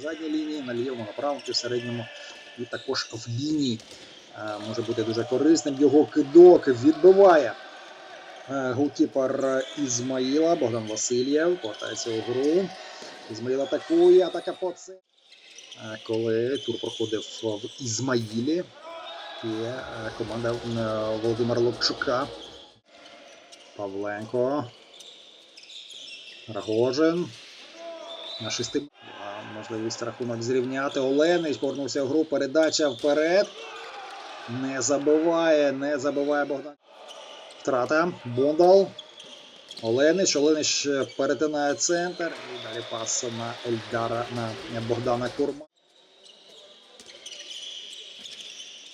задній лінії, на лівому, на правому чи в середньому, і також в лінії. Е, Може бути дуже корисним. Його кидок відбиває е, голкіпер Ізмаїла Богдан Васильєв. Повертається у гру. Ізмаїл атакує, атака по це. Е, Коли тур проходив в Ізмаїлі, е, команда Володимира Лобчука. Павленко. Рагожин. На шести. Можливість рахунок зрівняти. Оленич повернувся в гру. Передача вперед. Не забиває, не забиває Богдан. Втрата. Бондал. Оленич. Оленич перетинає центр. І далі пас на Ельдара на Богдана Курма.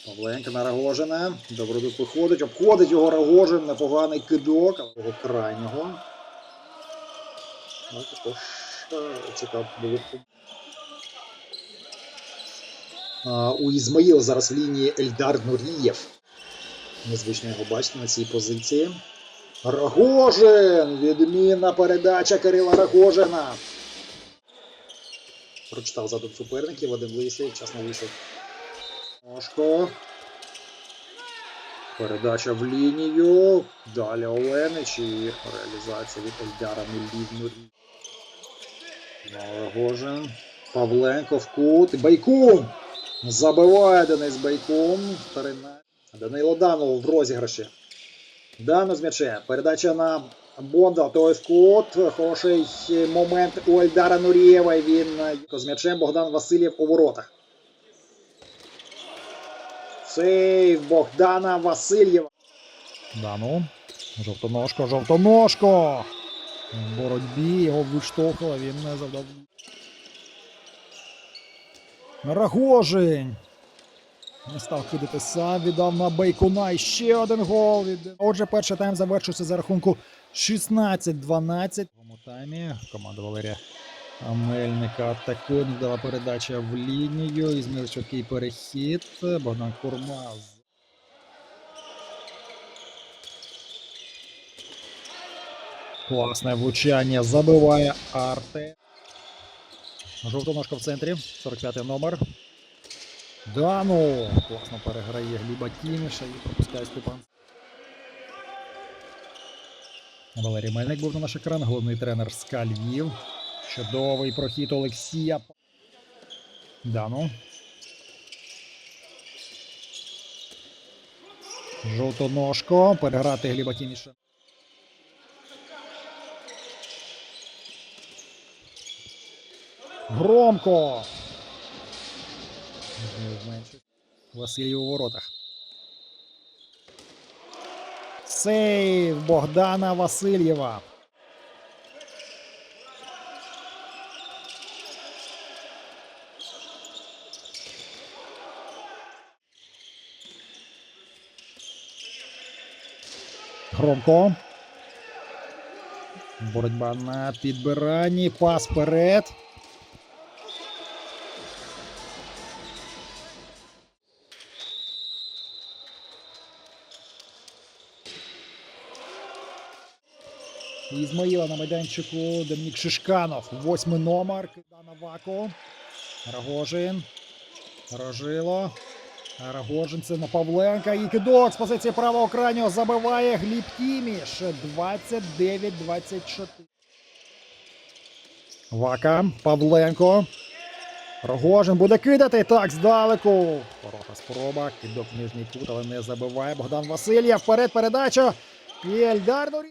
Павленко на Рогожина. Добродуп виходить, обходить його Рогожин, непоганий кидок, його крайнього. Ну, також е, цікаво було. У Ізмаїла зараз в лінії Ельдар Нурієв. Незвично його бачити на цій позиції. Рогожин! Відмінна передача Кирила Рогожина. Прочитав задум суперників, Вадим Лисий, вчасно вийшов. Ножко. Передача в лінію. Далі Оленич і реалізація від Ельдара Мелівнурі. Рогожин. Павленко в кут. Байкун! Забиває Денис. Трина- Данило Данов в розіграші. Дано з м'ячем. Передача на Бонда. Той в. Хороший момент у Ельдара Нурієва. Він е, з м'ячем Богдан Васильєв у воротах. Сейв Богдана Васильєва. Дану. Жовтоножко, жовтоножко. В боротьбі його виштовхнуло, він не завдав. Рагожин. Не став кидати сам, віддав на Бейкуна. І ще один гол. Отже, перший тайм завершився за рахунку 16-12. В цьому таймі команда Валерія Мельника атакує, не дала передача в лінію. Ізмір швидкий перехід. Богдан Курма Класне влучання забиває Арте. Жовтоножка в центрі. 45-й номер. Дану. Класно переграє Гліба Тіміша і пропускає Степан. Валерій Мельник був на наш екран. Головний тренер СКА Львів. Чудовий прохід Олексія. Дану. Жовтоножко. Переграти Гліба Тіміша. Громко. Василій у воротах. Сейв Богдана Васильєва. Громко. Боротьба на підбиранні. Пас вперед. Ізмаїла на майданчику Домінік Шишканов. Восьмий номер. Дана Вако. Рогожин. Рожило. Рогожин це на Павленка. І кидок з позиції правого крайнього забиває Гліб Тіміш. 29-24. Вака. Павленко. Рогожин буде кидати. Так, здалеку. Хороша спроба. Кидок в нижній кут, але не забиває. Богдан Васильєв. Вперед передача. І Ельдар Нурі.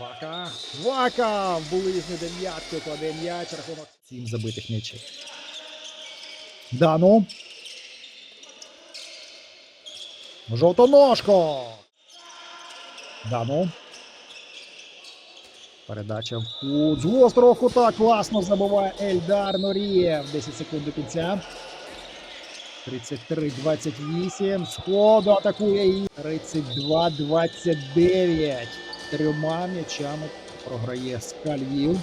Вака. Вака! Ближню дев'ятку кладе м'яч. Рахунок. Сім забитих м'ячів. Дану. Жовтоножко. Дану. Передача в кут. З гострого кута класно забиває Ельдар Норієв. 10 секунд до кінця. 33-28. Сходу атакує і 32-29. Трьома м'ячами програє Скальїв.